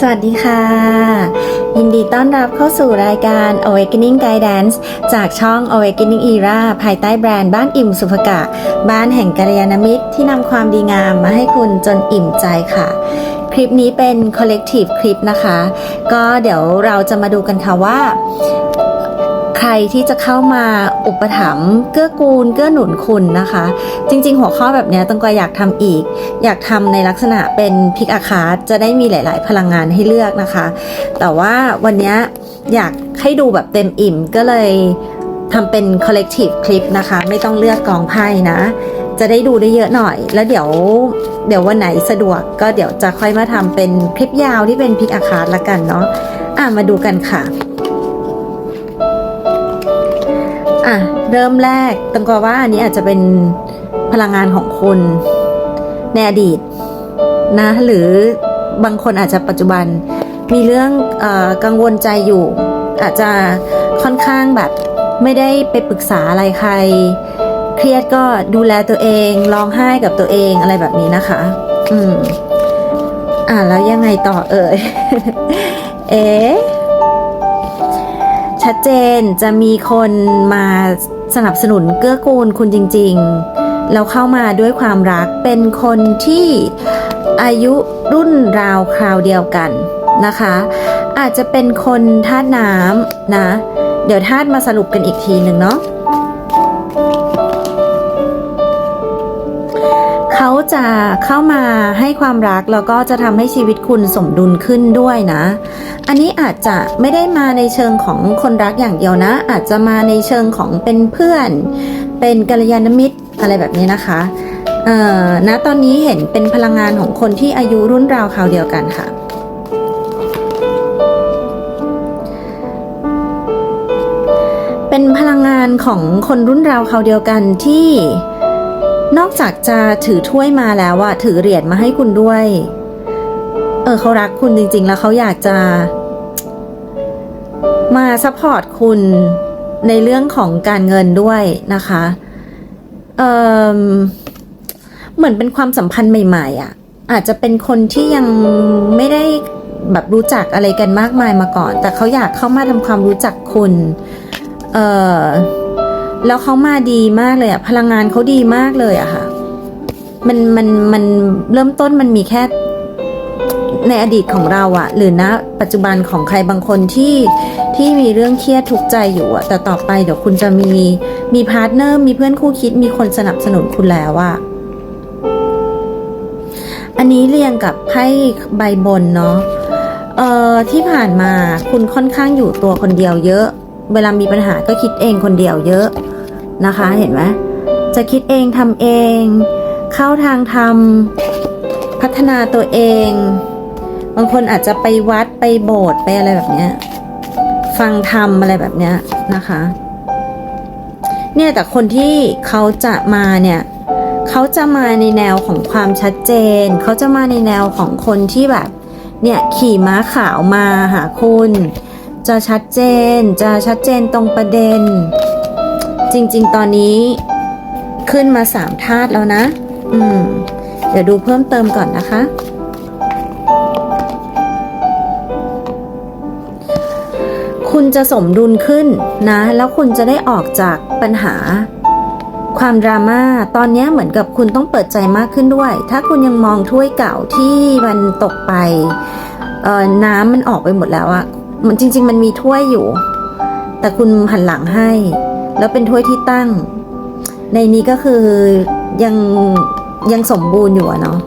สวัสดีค่ะ ยินดีต้อนรับเข้าสู่รายการ Awakening Guidance จากช่อง Awakening Era ภายใต้แบรนด์บ้านอิ่มสุภกะ บ้านแห่งกัลยาณมิตรที่นำความดีงามมาให้คุณจนอิ่มใจค่ะ คลิปนี้เป็น collective คลิปนะคะ ก็เดี๋ยวเราจะมาดูกันค่ะว่า ใครที่จะเข้ามาอุปถัมภ์เกื้อกูลเกื้อหนุนคุณนะคะ จริง ๆ หัวข้อแบบนี้ตังกวอยากทำอีก อยากทำในลักษณะเป็นพิกอาคาร์จะได้มีหลาย ๆ พลังงานให้เลือกนะคะ แต่ว่าวันนี้อยากให้ดูแบบเต็มอิ่มก็เลยทำเป็น collective คลิปนะคะ ไม่ต้องเลือกกองไพ่นะ จะได้ดูได้เยอะหน่อย แล้วเดี๋ยวเดี๋ยววันไหนสะดวกก็เดี๋ยวจะค่อยมาทำเป็นคลิปยาวที่เป็นพิกอาคาร์ละกันเนาะอะมาดูกันค่ะ เริ่มแรกตังกวาว่าอันนี้อาจจะเป็นพลังงานของคุณในอดีตนะหรือบางคนอาจจะปัจจุบันมีเรื่องอกังวลใจอยู่ อาจจะค่อนข้างแบบไม่ได้ไปปรึกษาอะไรใคร เครียดก็ดูแลตัวเองร้องไห้กับตัวเองอะไรแบบนี้นะคะ อืมอะแล้วยังไงต่อเอ่ย เอ๊ชัดเจนจะมีคนมา สนับสนุนเกื้อกูลคุณจริง ๆ แล้วเข้ามาด้วยความรักเป็นคนที่อายุรุ่นราวคราวเดียวกันนะคะ อาจจะเป็นคนธาตุน้ำนะ เดี๋ยวธาตุมาสรุปกันอีกทีหนึ่งเนาะ จะเข้ามาให้ความรักแล้วก็จะทำให้ชีวิตคุณสมดุลขึ้นด้วยนะ อันนี้อาจจะไม่ได้มาในเชิงของคนรักอย่างเดียวนะ อาจจะมาในเชิงของเป็นเพื่อน เป็นกัลยาณมิตรอะไรแบบนี้นะคะเอ่อณตอนนี้เห็นเป็นพลังงานของคนที่อายุรุ่นราวคราวเดียวกันค่ะเป็นพลังงานของคนรุ่นราวคราวเดียวกันที่ นอกจากจะถือถ้วยมาแล้วอะถือเหรียญมาให้คุณด้วย เออเขารักคุณจริง ๆ แล้วเขาอยากจะ มาซัพพอร์ตคุณในเรื่องของการเงินด้วยนะคะ เออเหมือนเป็นความสัมพันธ์ใหม่ ๆอะ่ะ อาจจะเป็นคนที่ยังไม่ได้แบบรู้จักอะไรกันมากมายมาก่อน แต่เขาอยากเข้ามาทำความรู้จักคุณ เออ แล้วเขามาดีมากเลยอะพลังงานเขาดีมากเลยอะค่ะ มันมันมันเริ่มต้นมันมีแค่ในอดีตของเราอะหรือณปัจจุบันของใครบางคนที่ที่มีเรื่องเครียดทุกใจอยู่อะแต่ต่อไปเดี๋ยวคุณจะมีมีพาร์ทเนอร์มีเพื่อนคู่คิดมีคนสนับสนุนคุณแล้วอะอันนี้เรียงกับไพ่ใบบนเนาะเอ่อที่ผ่านมาคุณค่อนข้างอยู่ตัวคนเดียวเยอะ เวลามีปัญหาก็คิดเองคนเดียวเยอะ นะคะ เห็นไหมจะคิดเองทำเอง เข้าทางทำพัฒนาตัวเอง บางคนอาจจะไปวัดไปโบสถ์ไปอะไรแบบเนี้ยฟังธรรมอะไรแบบเนี้ยนะคะ เนี่ยแต่คนที่เขาจะมาเนี่ยเขาจะมาในแนวของความชัดเจน เขาจะมาในแนวของคนที่แบบ เนี่ยขี่ม้าขาวมาหาคุณ จะชัดเจน จะชัดเจนตรงประเด็น จริง ๆ ตอนนี้ขึ้นมาสามธาตุแล้วนะ อืม เดี๋ยวดูเพิ่มเติมก่อนนะคะ คุณจะสมดุลขึ้นนะ แล้วคุณจะได้ออกจากปัญหาความดราม่าตอนนี้เหมือนกับคุณต้องเปิดใจมากขึ้นด้วย ถ้าคุณยังมองถ้วยเก่าที่มันตกไปเออน้ำมันออกไปหมดแล้วอะมันจริง ๆ มันมีถ้วยอยู่ แต่คุณหันหลังให้ แล้วเป็นถ้วยที่ตั้ง ในนี้ก็คือยังยังสมบูรณ์อยู่อะเนาะ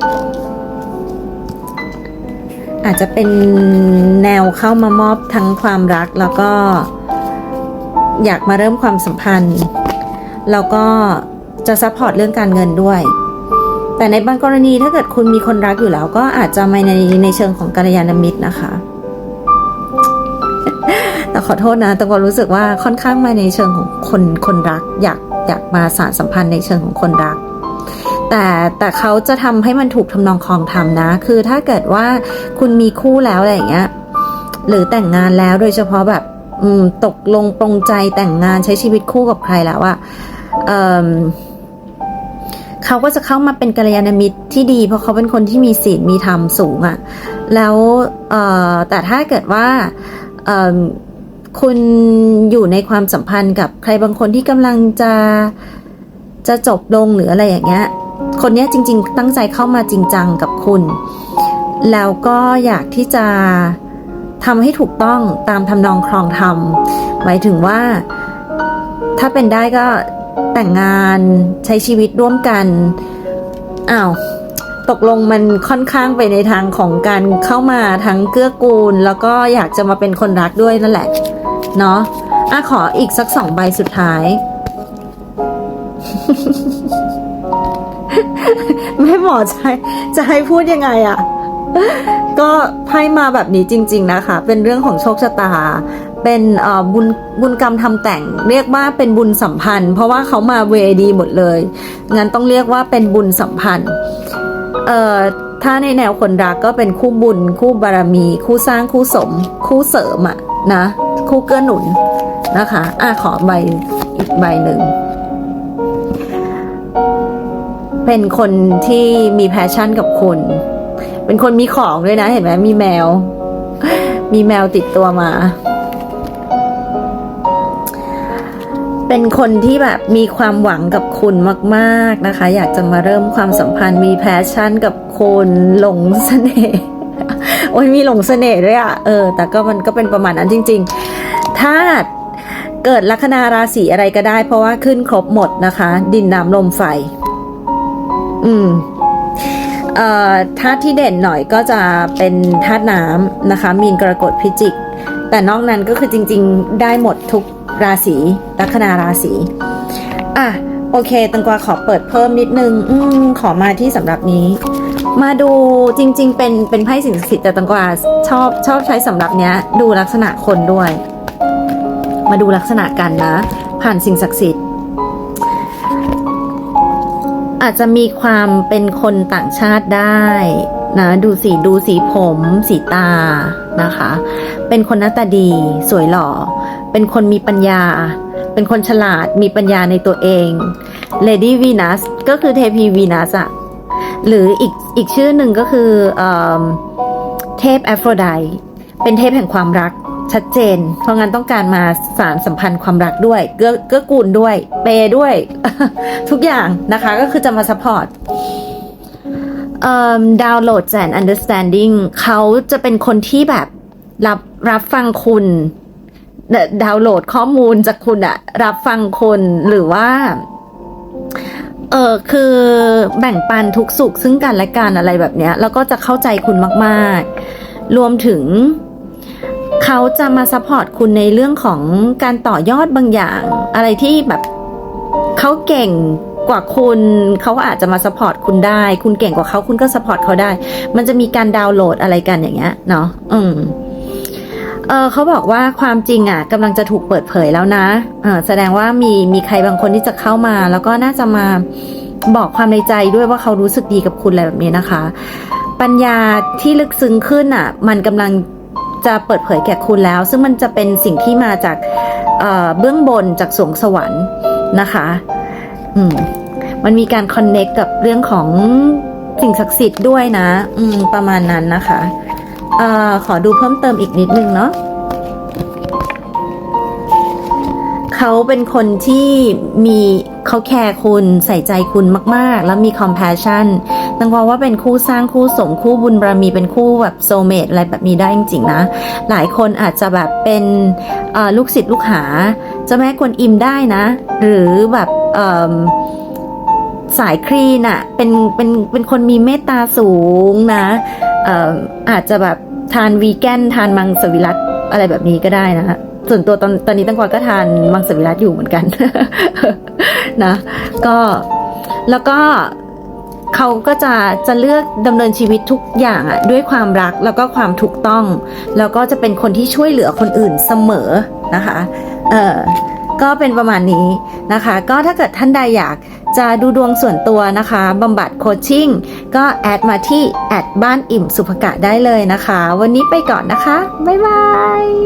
อาจจะเป็นแนวเข้ามามอบทั้งความรักแล้วก็อยากมาเริ่มความสัมพันธ์ แล้วก็จะซัพพอร์ตเรื่องการเงินด้วย แต่ในบางกรณีถ้าเกิดคุณมีคนรักอยู่แล้ว ก็อาจจะมาในในเชิงของกัลยาณมิตรนะคะ ขอโทษนะแต่ก็รู้สึกว่าค่อนข้างมาในเชิงของคนคนรัก อยากอยากมาสานสัมพันธ์ในเชิงของคนรัก แต่แต่เขาจะทำให้มันถูกทำนองคลองธรรมนะ คือถ้าเกิดว่าคุณมีคู่แล้วอะไรอย่างเงี้ยหรือแต่งงานแล้วโดยเฉพาะแบบอืตกลงปรงใจแต่งงานใช้ชีวิตคู่กับใครแล้วอะเอิ่มเขาก็จะเข้ามาเป็นกัลยาณมิตรที่ดี เพราะเขาเป็นคนที่มีศีลมีธรรมสูงอะ่ะแล้วแต่ถ้าเกิดว่า คุณอยู่ในความสัมพันธ์กับใครบางคนที่กำลังจะจะจบลงหรืออะไรอย่างเงี้ย คนนี้จริง ๆ ตั้งใจเข้ามาจริงจังกับคุณ แล้วก็อยากที่จะทำให้ถูกต้องตามทำนองครองธรรม หมายถึงว่า ถ้าเป็นได้ก็แต่งงานใช้ชีวิตร่วมกันอ้าวตกลงมันค่อนข้างไปในทางของการเข้ามาทั้งเกื้อกูล แล้วก็อยากจะมาเป็นคนรักด้วยนั่นแหละ เนาะอะขออีกสักสองใบสุดท้ายแม่หมอจะให้จะให้พูดยังไงอะก็ไพ่มาแบบนี้จริง ๆ นะคะ เป็นเรื่องของโชคชะตา เป็นบุญบุญกรรมทำแต่ง เรียกว่าเป็นบุญสัมพันธ์ เพราะว่าเขามาเวดีหมดเลย งั้นต้องเรียกว่าเป็นบุญสัมพันธ์ เอ่อถ้าในแนวคนรักก็เป็นคู่บุญ คู่บารมี คู่สร้างคู่สม คู่เสริมอะนะ คู่เกื้อหนุนนะคะอะขอใบอีกใบหนึ่ง เป็นคนที่มีแพชชั่นกับคุณ เป็นคนมีของด้วยนะเห็นไหมมีแมว มีแมวติดตัวมา เป็นคนที่แบบมีความหวังกับคุณมาก ๆนะคะ อยากจะมาเริ่มความสัมพันธ์มีแพชชั่นกับคุณหลงเสน่ห์ โอ้ยมีหลงเสน่ห์ด้วยอะ่ะเออ แต่ก็มันก็เป็นประมาณนั้นจริง ๆ ถ้าเกิดลัคนาราศีอะไรก็ได้ เพราะว่าขึ้นครบหมดนะคะ ดินน้ำลมไฟ อืมเอ่อธาตุที่เด่นหน่อยก็จะเป็นธาตุน้ำนะคะ มีนกรกฎพิจิก แต่นอกนั้นก็คือจริง ๆ ได้หมดทุกราศีลัคนาราศีอะโอเคตังกวาขอเปิดเพิ่มนิดนึง อืมขอมาที่สำหรับนี้ มาดูจริง ๆ เป็นเป็นไพ่สิ่งศักดิ์สิทธิ์แต่ตังกวาชอบชอบใช้สำหรับเนี้ย ดูลักษณะคนด้วย มาดูลักษณะกันนะ ผ่านสิ่งศักดิ์สิทธิ์ อาจจะมีความเป็นคนต่างชาติได้นะดูสีดูสีผมสีตานะคะ เป็นคนหน้าตาดีสวยหล่อ เป็นคนมีปัญญา เป็นคนฉลาดมีปัญญาในตัวเอง Lady Venus ก็คือเทพีวีนัสอะหรืออีก อีกชื่อหนึ่งก็คือเอมเทพแอฟโรไดเป็นเทพแห่งความรักชัดเจน เพราะงั้นต้องการมาสารสัมพันธ์ความรักด้วย เกื้อเกื้อกูลด้วย เปย์ด้วย ทุกอย่างนะคะก็คือจะมาซัพพอร์ตดาวน์โหลดแอน understanding เขาจะเป็นคนที่แบบรับรับฟังคุณ ดาวน์โหลดข้อมูลจากคุณอะรับฟังคนหรือว่า เออคือแบ่งปันทุกสุขซึ่งกันและกันอะไรแบบเนี้ย แล้วก็จะเข้าใจคุณมากๆ รวมถึงเขาจะมาซัพพอร์ตคุณในเรื่องของการต่อยอดบางอย่าง อะไรที่แบบเขาเก่งกว่าคุณเขาอาจจะมาซัพพอร์ตคุณได้ คุณเก่งกว่าเขาคุณก็ซัพพอร์ตเขาได้ มันจะมีการดาวน์โหลดอะไรกันอย่างเงี้ยเนาะอืม เออเขาบอกว่าความจริงอะกำลังจะถูกเปิดเผยแล้วนะเออแสดงว่ามีมีใครบางคนที่จะเข้ามา แล้วก็น่าจะมาบอกความในใจด้วยว่าเขารู้สึกดีกับคุณอะไรแบบนี้นะคะ ปัญญาที่ลึกซึ้งขึ้นอะ มันกำลังจะเปิดเผยแก่คุณแล้ว ซึ่งมันจะเป็นสิ่งที่มาจากเเบื้องบนจากสวงสวรรค์นะคะ อืม มันมีการคอนเน็กกับเรื่องของสิ่งศักดิ์สิทธิ์ด้วยนะ อืม ประมาณนั้นนะคะ เอ่อ ขอดูเพิ่มเติมอีกนิดนึงเนาะ เขาเป็นคนที่มีเขาแคร์คุณใส่ใจคุณมาก ๆ แล้วมี compassion ตังว่าว่าเป็นคู่สร้างคู่สมคู่บุญบารมีเป็นคู่แบบโซเมตอะไรแบบนี้ได้จริง ๆ นะ หลายคนอาจจะแบบเป็นลูกศิษย์ลูกหาเจะแม่กวนอิมได้นะ หรือแบบสายครีนอะเป็นเป็นเป็นคนมีเมตตาสูงนะอออาจจะแบบทานวีแกนทานมังสวิรัตอะไรแบบนี้ก็ได้นะ ส่วนตัวตอนตอนนี้ตั้งกวาก็ทานมังสวิรัตอยู่เหมือนกันนะก็แล้วก็เขาก็จะจะเลือกดำเนินชีวิตทุกอย่างอะด้วยความรักแล้วก็ความถูกต้อง แล้วก็จะเป็นคนที่ช่วยเหลือคนอื่นเสมอนะคะเออก็เป็นประมาณนี้นะคะ ก็ถ้าเกิดท่านใดอยากจะดูดวงส่วนตัวนะคะบำบัดโคชชิ่งก็แอดมาที่แอดบ้านอิ่มสุภกะได้เลยนะคะ วันนี้ไปก่อนนะคะ บ๊ายบาย